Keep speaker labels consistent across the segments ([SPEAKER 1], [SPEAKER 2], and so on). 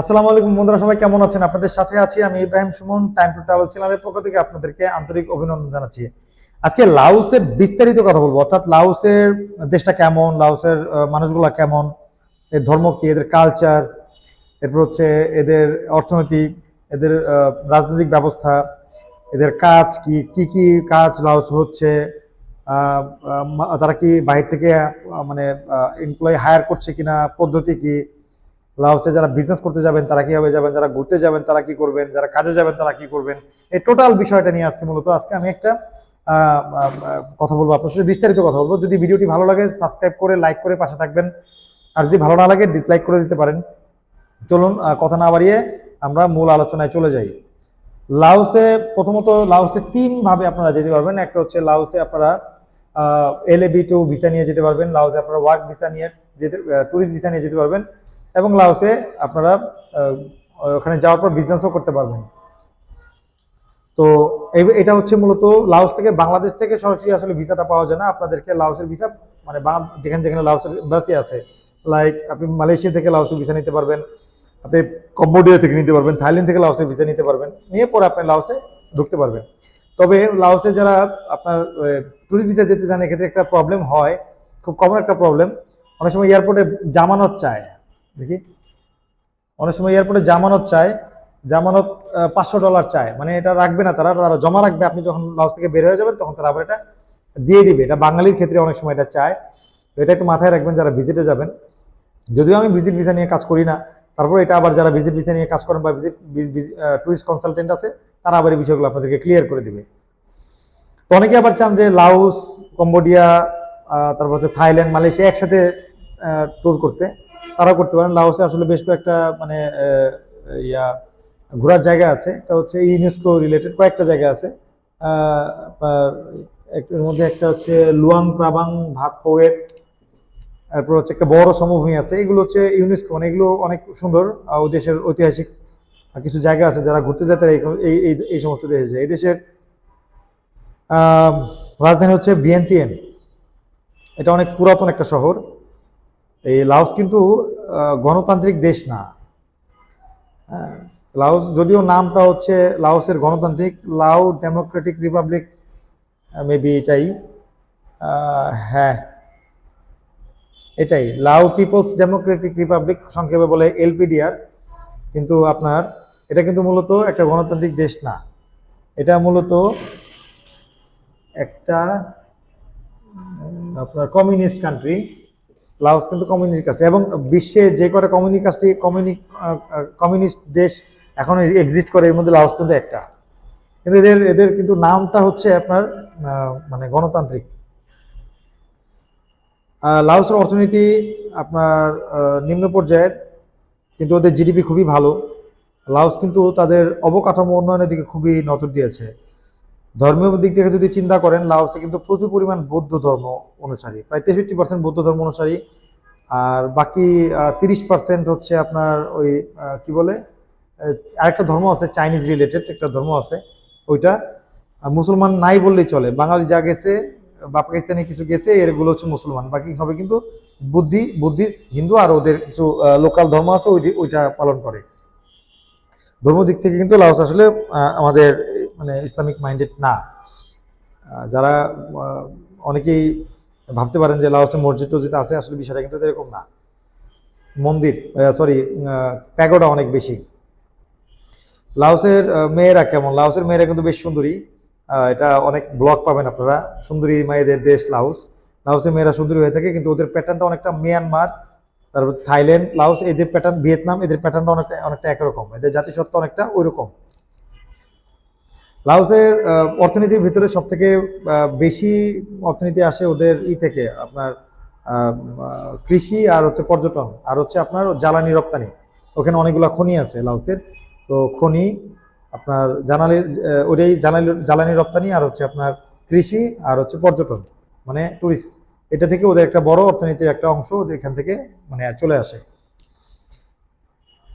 [SPEAKER 1] আসসালামু আলাইকুম বন্ধুরা, সবাই কেমন আছেন? আপনাদের সাথে আছি আমি Ibrahim Suman time to travel চ্যানেলের পক্ষ থেকে আপনাদেরকে আন্তরিক অভিনন্দন জানাচ্ছি। আজকে লাউসের বিস্তারিত কথা বলব, অর্থাৎ লাউসের দেশটা কেমন লাউসের মানুষগুলা কেমন এর ধর্ম কি, এদের কালচার এরপর হচ্ছে এদের অর্থনৈতিক এদের রাজনৈতিক ব্যবস্থা, এদের কাজ কি কি কি কাজ লাউস হচ্ছে তারা কি বাহির থেকে মানে এমপ্লয়ি হায়ার করছে কিনা, পদ্ধতি কি লাওসে যারা বিজনেস করতে যাবেন, তারা কীভাবে যাবেন, যারা ঘুরতে যাবেন, তারা কি করবেন, যারা কাজে যাবেন, তারা কি করবেন? এই টোটাল বিষয়টা নিয়ে আজকে মূলত আজকে আমি একটা কথা বলব আপনার সাথে, বিস্তারিত কথা বলব। যদি ভিডিওটি ভালো লাগে সাবস্ক্রাইব করে লাইক করে পাশে থাকবেন। আর যদি ভালো না লাগে ডিসলাইক করে দিতে পারেন। চলুন কথা না বাড়িয়ে আমরা মূল আলোচনায় চলে যাই। লাউসে প্রথমত লাওসে তিন ভাবে আপনারা যেতে পারবেন। একটা হচ্ছে লাউসে আপনারা এল বি টু ভিসা নিয়ে যেতে পারবেন। লাউসে আপনারা ওয়ার্ক ভিসা নিয়ে যেতে ট্যুরিস্ট ভিসা নিয়ে যেতে পারবেন। এবং লাওসে আপনারা ওখানে যাওয়ার পর বিজনেসও করতে পারবেন। তো এটা হচ্ছে মূলত লাউস থেকে, বাংলাদেশ থেকে সরাসরি আসলে ভিসাটা পাওয়া যায় না। আপনাদেরকে লাউসের ভিসা মানে যেখানে যেখানে লাউসের এম্বাসি আছে লাইক আপনি মালয়েশিয়া থেকে লাউসের ভিসা নিতে পারবেন, আপনি কম্বোডিয়া থেকে নিতে পারবেন, থাইল্যান্ড থেকে লাউসের ভিসা নিতে পারবেন, নিয়ে পরে আপনি লাউসে ঢুকতে পারবেন। তবে লাউসে যারা আপনার টুরিস্ট ভিসা যেতে চান, এক্ষেত্রে একটা প্রবলেম হয়, খুব কমন একটা প্রবলেম অনেক সময় এয়ারপোর্টে জামানত চায়। দেখি। অনেক সময় এয়ারপোর্টে জামানত চায়, জামানত পাঁচশো ডলার চায়। মানে এটা রাখবে না, তারা তারা জমা রাখবে। আপনি যখন লাউস থেকে বের হয়ে যাবেন, তখন তারা আবার এটা দিয়ে দিবে। এটা বাঙালির ক্ষেত্রে অনেক সময় এটা চায়। তো এটা একটু মাথায় রাখবেন যারা ভিজিটে যাবেন। যদিও আমি ভিজিট ভিসা নিয়ে কাজ করি না, তারপর এটা আবার যারা ভিজিট ভিসা নিয়ে কাজ করেন বা ভিজিট টুরিস্ট কনসালটেন্ট আছে, তারা আবার এই বিষয়গুলো আপনাদেরকে ক্লিয়ার করে দিবে। তো অনেকে আবার চান যে লাউস, কম্বোডিয়া তারপর হচ্ছে থাইল্যান্ড, মালয়েশিয়া একসাথে ট্যুর করতে। তারাও করতে পারেন। লাওসে আসলে বেশ কয়েকটা মানে ইয়া ঘোরার জায়গা আছে। এটা হচ্ছে ইউনেস্কো রিলেটেড কয়েকটা জায়গা আছে। এর মধ্যে একটা হচ্ছে লুয়াং প্রাবাং ভাত পোয়েট তারপর হচ্ছে একটা বড় সমভূমি আছে। এগুলো হচ্ছে ইউনেস্কো মানে এগুলো অনেক সুন্দর। ওই দেশের ঐতিহাসিক কিছু জায়গা আছে যারা ঘুরতে যায়, তারা এই- এই সমস্ত দেশে যায়। এই দেশের রাজধানী হচ্ছে বিয়েন্তিয়ান এটা অনেক পুরাতন একটা শহর। এই লাওস কিন্তু গণতান্ত্রিক দেশ না। হ্যাঁ, লাওস যদিও নামটা হচ্ছে লাওসের গণতান্ত্রিক লাও ডেমোক্রেটিক রিপাবলিক মেবি এটাই হ্যাঁ এটাই। লাও পিপলস ডেমোক্রেটিক রিপাবলিক সংক্ষেপে বলে এলপিডিআর কিন্তু আপনার এটা কিন্তু মূলত একটা গণতান্ত্রিক দেশ না। এটা মূলত একটা আপনার কমিউনিস্ট কান্ট্রি লাওস কিন্তু কমিউনিস্ট কান্ট্রি এবং বিশ্বে যে কটা কমিউনিস্ট কান্ট্রি কমিউনিস্ট দেশ এখন এক্সিস্ট করে, এর মধ্যে লাওস কিন্তু একটা। কিন্তু এদের এদের কিন্তু নামটা হচ্ছে আপনার মানে গণতান্ত্রিক। লাওসের অর্থনীতি আপনার নিম্ন পর্যায়ের, কিন্তু ওদের জিডিপি খুবই ভালো। লাওস কিন্তু তাদের অবকাঠামো উন্নয়নের দিকে খুবই নজর দিয়েছে। ধর্মীয় দিক থেকে যদি চিন্তা করেন, লাওসে কিন্তু প্রচুর পরিমাণ বৌদ্ধ ধর্ম অনুসারী। প্রায় তেষট্টি পার্সেন্ট বৌদ্ধ ধর্ম অনুসারী। আর বাকি তিরিশ পার্সেন্ট হচ্ছে আপনার ওই কি বলে? আরেকটা ধর্ম আছে চাইনিজ রিলেটেড একটা ধর্ম আছে, ওইটা। মুসলমান নাই বললেই চলে। বাঙালি যা গেছে, বা পাকিস্তানি কিছু গেছে, এরগুলো হচ্ছে মুসলমান। বাকি সবাই কিন্তু বুদ্ধি, বুদ্ধিস্ট, হিন্দু, আর ওদের কিছু লোকাল ধর্ম আছে ওই ওইটা পালন করে। ধর্ম দিক থেকে কিন্তু লাওস আসলে আমাদের মানে ইসলামিক মাইন্ডেড না। যারা অনেকেই ভাবতে পারেন যে লাওসে মসজিদ টসজিদ আছে, আসলে বিষয়টা কিন্তু এরকম না। মন্দির সরি প্যাগোডা অনেক বেশি। লাওসের মেয়েরা কেমন? লাওসের মেয়েরা কিন্তু বেশ সুন্দরী। এটা অনেক ব্লগ পাবেন আপনারা। সুন্দরী মায়েদের দেশ লাওস। লাওসের মেয়েরা সুন্দরী হয়ে থাকে, কিন্তু ওদের প্যাটার্নটা অনেকটা মিয়ানমার, তারপর থাইল্যান্ড, লাওস, এদের প্যাটার্ন ভিয়েতনাম, এদের প্যাটার্নটা অনেকটা অনেকটা একরকম। এদের জাতিসত্ত্ব অনেকটা ওই আহ, অর্থনীতির ভিতরে সব থেকে বেশি অর্থনীতি আসে ওদের ই থেকে আপনার কৃষি আর হচ্ছে পর্যটন। আর হচ্ছে আপনার জ্বালানি রপ্তানি। ওখানে অনেকগুলো খনি আছে লাউসের। তো খনি আপনার জ্বালানি ওটাই জ্বালানি জ্বালানি রপ্তানি আর হচ্ছে আপনার কৃষি আর হচ্ছে পর্যটন মানে টুরিস্ট এটা থেকে ওদের একটা বড় অর্থনীতির একটা অংশ ওদের এখান থেকে মানে চলে আসে।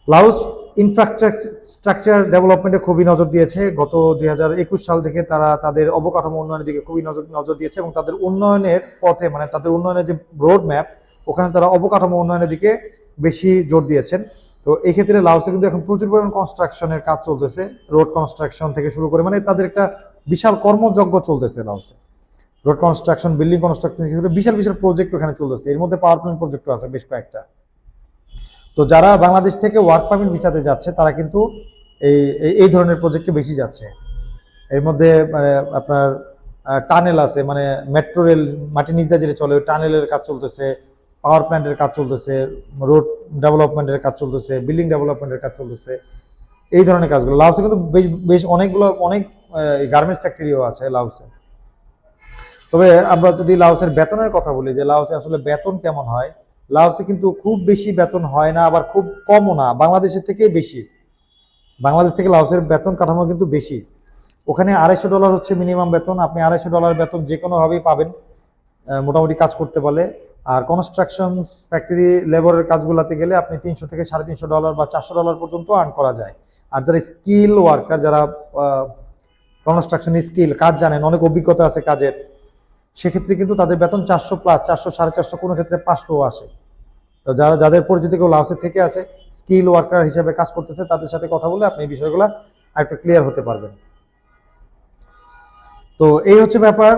[SPEAKER 1] লাউস ইনফ্রাস্ট্রাকচার ডেভেলপমেন্টে খুবই নজর দিয়েছে। গত দুই হাজার একুশ সাল থেকে তারা তাদের অবকাঠামো উন্নয়নের দিকে খুবই নজর নজর দিয়েছে এবং তাদের উন্নয়নের পথে মানে তাদের উন্নয়নের যে রোড ম্যাপ ওখানে তারা অবকাঠামো উন্নয়নের দিকে বেশি জোর দিয়েছেন। তো এই ক্ষেত্রে লাওসে কিন্তু এখন প্রচুর পরিমাণ কনস্ট্রাকশনের কাজ চলতেছে রোড কনস্ট্রাকশন থেকে শুরু করে মানে তাদের একটা বিশাল কর্মযজ্ঞ চলতেছে লাউসে রোড কনস্ট্রাকশন বিল্ডিং কনস্ট্রাকশন বিশাল বিশাল প্রজেক্ট ওখানে চলতেছে। এর মধ্যে পাওয়ার প্ল্যান্ট প্রজেক্টও আছে বেশ কয়েকটা। তো যারা বাংলাদেশ থেকে ওয়ার্ক পারমিট ভিসাতে যাচ্ছে, তারা কিন্তু এই, এই- ধরনের প্রজেক্টে বেশি যাচ্ছে। এর মধ্যে মানে আপনার টানেল আছে মানে মেট্রো রেল মাটির নিচ দিয়ে যেটা চলে, ওই টানেলের কাজ চলতেছে পাওয়ার প্ল্যান্টের কাজ চলতেছে রোড ডেভেলপমেন্টের কাজ চলতেছে বিল্ডিং ডেভেলপমেন্টের কাজ চলতেছে, এই ধরনের কাজগুলো। লাউসে কিন্তু বেশ বেশ অনেকগুলো, অনেক গার্মেন্টস ফ্যাক্টরিও আছে লাউসে। তবে আমরা যদি লাউসের বেতনের কথা বলি, যে লাউসে আসলে বেতন কেমন হয় লাউসে কিন্তু খুব বেশি বেতন হয় না, আবার খুব কমও না, বাংলাদেশের থেকে বেশি। বাংলাদেশ থেকে লাউসের বেতন কাঠামো কিন্তু বেশি। ওখানে আড়াইশো ডলার হচ্ছে মিনিমাম বেতন, আপনি আড়াইশো ডলার বেতন যে কোনোভাবেই পাবেন মোটামুটি কাজ করতে পারলে আর কনস্ট্রাকশন ফ্যাক্টরি লেবারের কাজগুলোতে গেলে আপনি তিনশো থেকে সাড়ে তিনশো ডলার বা চারশো ডলার পর্যন্ত আর্ন করা যায়। আর যারা স্কিল ওয়ার্কার যারা কনস্ট্রাকশন স্কিল কাজ জানেন, অনেক অভিজ্ঞতা আছে কাজের। সেক্ষেত্রে কিন্তু তাদের বেতন চারশো প্লাস চারশো, সাড়ে চারশো কোনো ক্ষেত্রে পাঁচশো আসে। তো যারা, যাদের পরিচিত কেউ লাউসে থেকে আছে স্কিল ওয়ার্কার হিসেবে কাজ করতেছে, তাদের সাথে কথা বলে আপনি এই বিষয়গুলো আরেকটু ক্লিয়ার হতে পারবেন। তো এই হচ্ছে ব্যাপার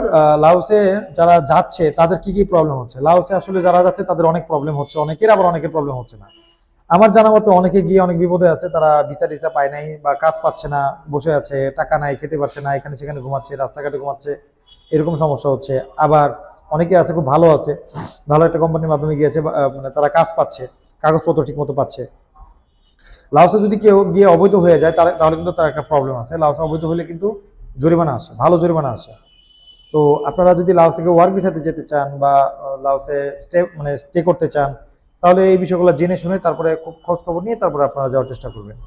[SPEAKER 1] লাউসে যারা যাচ্ছে, তাদের কি কি প্রবলেম হচ্ছে? লাউসে আসলে যারা যাচ্ছে, তাদের অনেক প্রবলেম হচ্ছে, অনেকের আবার অনেকের প্রবলেম হচ্ছে না। আমার জানা মতো অনেকে গিয়ে অনেক বিপদে আছে, তারা ভিসা টিসা পায় নাই বা কাজ পাচ্ছে না, বসে আছে, টাকা নাই, খেতে পারছে না, এখানে সেখানে ঘুমাচ্ছে, রাস্তাঘাটে ঘুমাচ্ছে এরকম সমস্যা হচ্ছে। আবার অনেকে আছে, খুব ভালো আছে, ভালো একটা কোম্পানির মাধ্যমে গিয়েছে মানে তারা কাজ পাচ্ছে, কাগজপত্র ঠিক মতো পাচ্ছে। লাউসে যদি কেউ গিয়ে অবৈধ হয়ে যায়, তাহলে কিন্তু তার একটা প্রবলেম আছে। লাওসে অবৈধ হলে কিন্তু জরিমানা আসে, ভালো জরিমানা আসে। তো আপনারা যদি লাওস থেকে ওয়ার্ক ভিসাতে যেতে চান, বা লাওসে স্টে মানে স্টে করতে চান, তাহলে এই বিষয়গুলো জেনে শুনে তারপরে খুব খোঁজ খবর নিয়ে তারপরে আপনারা যাওয়ার চেষ্টা করবেন।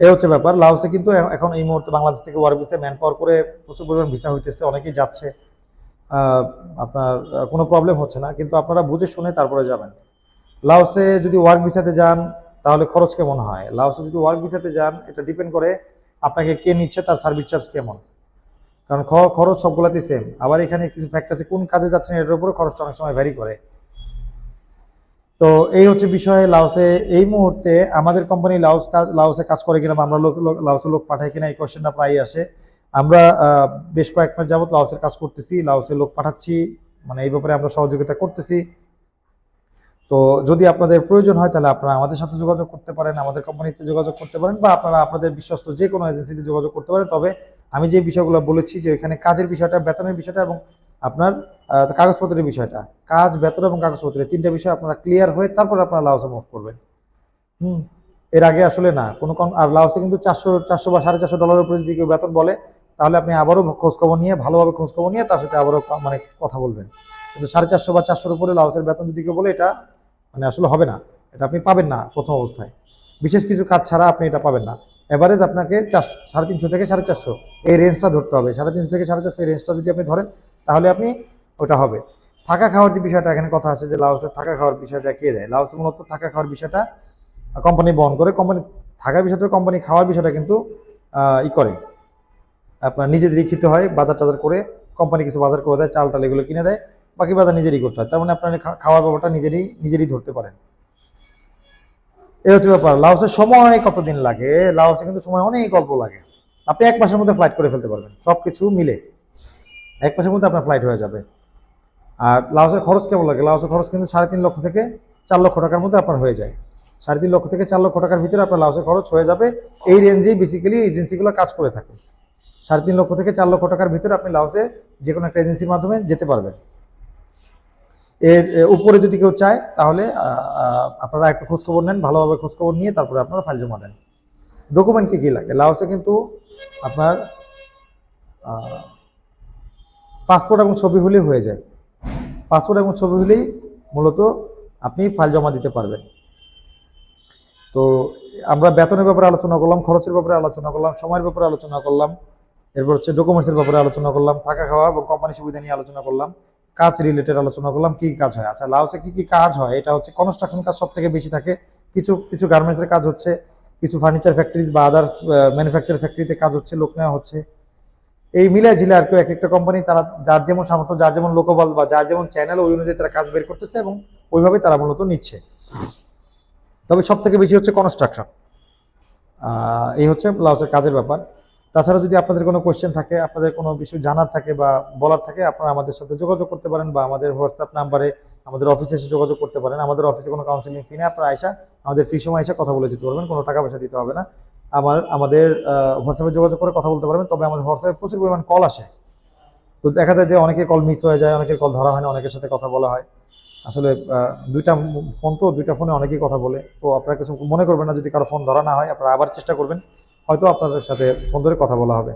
[SPEAKER 1] এই হচ্ছে ব্যাপার। লাউসে কিন্তু এখন এই মুহূর্তে বাংলাদেশ থেকে ওয়ার্ক ভিসা ম্যান পাওয়ার করে প্রচুর পরিমাণ ভিসা হইতেছে, অনেকেই যাচ্ছে। আপনার কোনো প্রবলেম হচ্ছে না, কিন্তু আপনারা বুঝে শুনে তারপরে যাবেন। লাউসে যদি ওয়ার্ক ভিসাতে যান, তাহলে খরচ কেমন হয়? লাউসে যদি ওয়ার্ক ভিসাতে যান, এটা ডিপেন্ড করে আপনাকে কে নিচ্ছে, তার সার্ভিস চার্জ কেমন? কারণ খরচ সবগুলাতেই সেম আবার এখানে কিছু ফ্যাক্ট আছে, কোন কাজে যাচ্ছেন, এটার উপরে খরচটা অনেক সময় ভ্যারি করে। তো এই হচ্ছে বিষয়ে লাউসে এই মুহূর্তে আমাদের কোম্পানি লাউস লাউসে কাজ করে কিনা আমরা লোক- লাউসে লোক পাঠাই কিনা এই কোয়েশ্চেনটা প্রায়ই আসে। আমরা বেশ কয়েক মাস যাবত লাউসের কাজ করতেছি লাউসে লোক পাঠাচ্ছি মানে এই ব্যাপারে আমরা সহযোগিতা করতেছি। তো যদি আপনাদের প্রয়োজন হয় তাহলে আপনারা আমাদের সাথে যোগাযোগ করতে পারেন, আমাদের কোম্পানিতে যোগাযোগ করতে পারেন বা আপনারা আপনাদের বিশ্বস্ত যে কোনো এজেন্সিতে যোগাযোগ করতে পারেন। তবে আমি যে বিষয়গুলো বলেছি যে এখানে কাজের বিষয়টা, বেতনের বিষয়টা এবং আপনার কাগজপত্রের বিষয়টা। কাজ, বেতন এবং কাগজপত্রের তিনটা বিষয় আপনারা ক্লিয়ার হয়ে তারপর আপনারা লাউসে মুভ করবেন। হুম, এর আগে আসলে না, কোনো আর লাউসে কিন্তু চারশো চারশো বা সাড়ে চারশো ডলারের উপরে যদি কেউ বেতন বলে, তাহলে আপনি আবারও খোঁজখবর নিয়ে, ভালোভাবে খোঁজখবর নিয়ে তার সাথে আবারও মানে কথা বলবেন। কিন্তু সাড়ে চারশো বা চারশোর উপরে লাউসের বেতন যদি কেউ বলে, এটা মানে আসলে হবে না। এটা আপনি পাবেন না প্রথম অবস্থায়। বিশেষ কিছু কাজ ছাড়া আপনি এটা পাবেন না। এভারেজ আপনাকে চারশো, সাড়ে তিনশো থেকে সাড়ে চারশো, এই রেঞ্জটা ধরতে হবে। সাড়ে তিনশো থেকে সাড়ে চারশো এই রেঞ্জটা যদি আপনি ধরেন তাহলে আপনি ওটা হবে। থাকা খাওয়ার যে বিষয়টা, এখানে কথা আছে যে লাউসের থাকা খাওয়ার বিষয়টা কে দেয়? লাউসে মূলত থাকা খাওয়ার বিষয়টা কোম্পানি বহন করে। কোম্পানি থাকার বিষয়টা কোম্পানি খাওয়ার বিষয়টা কিন্তু ই করে। আপনার নিজেদেরই খেতে হয়, বাজার টাজার করে কোম্পানি কিছু বাজার করে দেয় চাল টাল এগুলো কিনে দেয়, বাকি বাজার নিজেরই করতে হয়। তার মানে আপনার খাওয়ার ব্যাপারটা নিজেরই নিজেরই ধরতে পারেন। এই হচ্ছে ব্যাপার, লাওসের সময় কতদিন লাগে? লাউসে কিন্তু সময় অনেক অল্প লাগে। আপনি এক মাসের মধ্যে ফ্লাইট করে ফেলতে পারবেন। সব কিছু মিলে। এক মাসের মধ্যে আপনার ফ্লাইট হয়ে যাবে। আর লাউসের খরচ কেমন লাগে? লাউসের খরচ কিন্তু সাড়ে তিন লক্ষ থেকে চার লক্ষ টাকার মধ্যে আপনার হয়ে যায়। সাড়ে তিন লক্ষ থেকে চার লক্ষ টাকার ভিতরে আপনার লাউসের খরচ হয়ে যাবে। এই রেঞ্জেই বেসিক্যালি এজেন্সিগুলো কাজ করে থাকে। সাড়ে তিন লক্ষ থেকে চার লক্ষ টাকার ভিতরে আপনি লাউসে যে কোনো একটা এজেন্সির মাধ্যমে যেতে পারবেন। এর উপরে যদি কেউ চায়, তাহলে আপনারা একটু খোঁজখবর নেন, ভালোভাবে খোঁজখবর নিয়ে তারপরে আপনারা ফাইল জমা দেন। ডকুমেন্ট কী কী লাগে? লাউসে কিন্তু আপনার পাসপোর্ট এবং ছবি হলেই হয়ে যায়। পাসপোর্ট এবং ছবি হলেই মূলত আপনি ফাইল জমা দিতে পারবেন। তো আমরা বেতনের ব্যাপারে আলোচনা করলাম, খরচের ব্যাপারে আলোচনা করলাম, সময়ের ব্যাপারে আলোচনা করলাম, এরপর হচ্ছে ডকুমেন্টসের ব্যাপারে আলোচনা করলাম, থাকা খাওয়া এবং কোম্পানি সুবিধা নিয়ে আলোচনা করলাম, কাজ রিলেটেড আলোচনা করলাম, কি কাজ হয়? আচ্ছা লাউসে কি কি কাজ হয়? এটা হচ্ছে কনস্ট্রাকশন কাজ সব থেকে বেশি থাকে। কিছু কিছু গার্মেন্টসের কাজ হচ্ছে, কিছু ফার্নিচার ফ্যাক্টরিজ বা আদার্স ম্যানুফ্যাকচার ফ্যাক্টরিতে কাজ হচ্ছে, লোক নেওয়া হচ্ছে। এই মিলে ঝিলে আর কি এক একটা কোম্পানি তারা যার যেমন সামর্থ্য, যার যেমন লোকবল বা যার যেমন চ্যানেল ওই অনুযায়ী তারা কাজ বের করতেছে এবং ওইভাবে তারা মূলত নিচ্ছে। তবে সব থেকে বেশি হচ্ছে কনস্ট্রাকশন এই হচ্ছে লাউসের কাজের ব্যাপার। তাছাড়া যদি আপনাদের কোনো কোয়েশ্চেন থাকে, আপনাদের কোনো বিষয় জানার থাকে বা বলার থাকে, আপনারা আমাদের সাথে যোগাযোগ করতে পারেন বা আমাদের হোয়াটসঅ্যাপ নাম্বারে আমাদের অফিসে এসে যোগাযোগ করতে পারেন। আমাদের অফিসে কোনো কাউন্সিলিং ফি নেই, আপনারা আইসা আমাদের ফ্রি সময় এসে কথা বলে যেতে পারবেন, কোনো টাকা পয়সা দিতে হবে না। আমার, আমাদের হোয়াটসঅ্যাপে যোগাযোগ করে কথা বলতে পারবেন, তবে আমাদের হোয়াটসঅ্যাপে প্রচুর পরিমাণ কল আসে। তো দেখা যায় যে অনেকের কল মিস হয়ে যায়, অনেকের কল ধরা হয় না, অনেকের সাথে কথা বলা হয়। আসলে দুইটা ফোন তো, দুইটা ফোনে অনেকেই কথা বলে। তো আপনারা কিছু মনে করবেন না, যদি কারও ফোন ধরা না হয়, আপনারা আবার চেষ্টা করবেন, হয়তো আপনাদের সাথে ফোন ধরে কথা বলা হবে।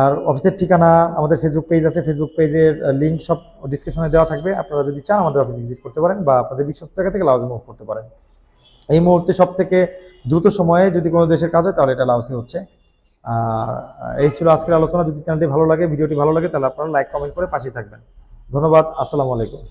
[SPEAKER 1] আর অফিসের ঠিকানা, আমাদের ফেসবুক পেজ আছে ফেসবুক পেজের লিঙ্ক সব ডিসক্রিপশনে দেওয়া থাকবে। আপনারা যদি চান, আমাদের অফিসে ভিজিট করতে পারেন বা আপনাদের বিশ্বস্ত জায়গা থেকে লাউজে মুভ করতে পারেন। এই মুহূর্তে সব থেকে দ্রুত সময়ে যদি কোনো দেশের কাজ হয়, তাহলে এটা লাউসে হচ্ছে। আর এই ছিল আজকের আলোচনা। যদি চ্যানেলটি ভালো লাগে, ভিডিওটি ভালো লাগে, তাহলে আপনারা লাইক কমেন্ট করে পাশে থাকবেন। ধন্যবাদ, আসসালামু আলাইকুম।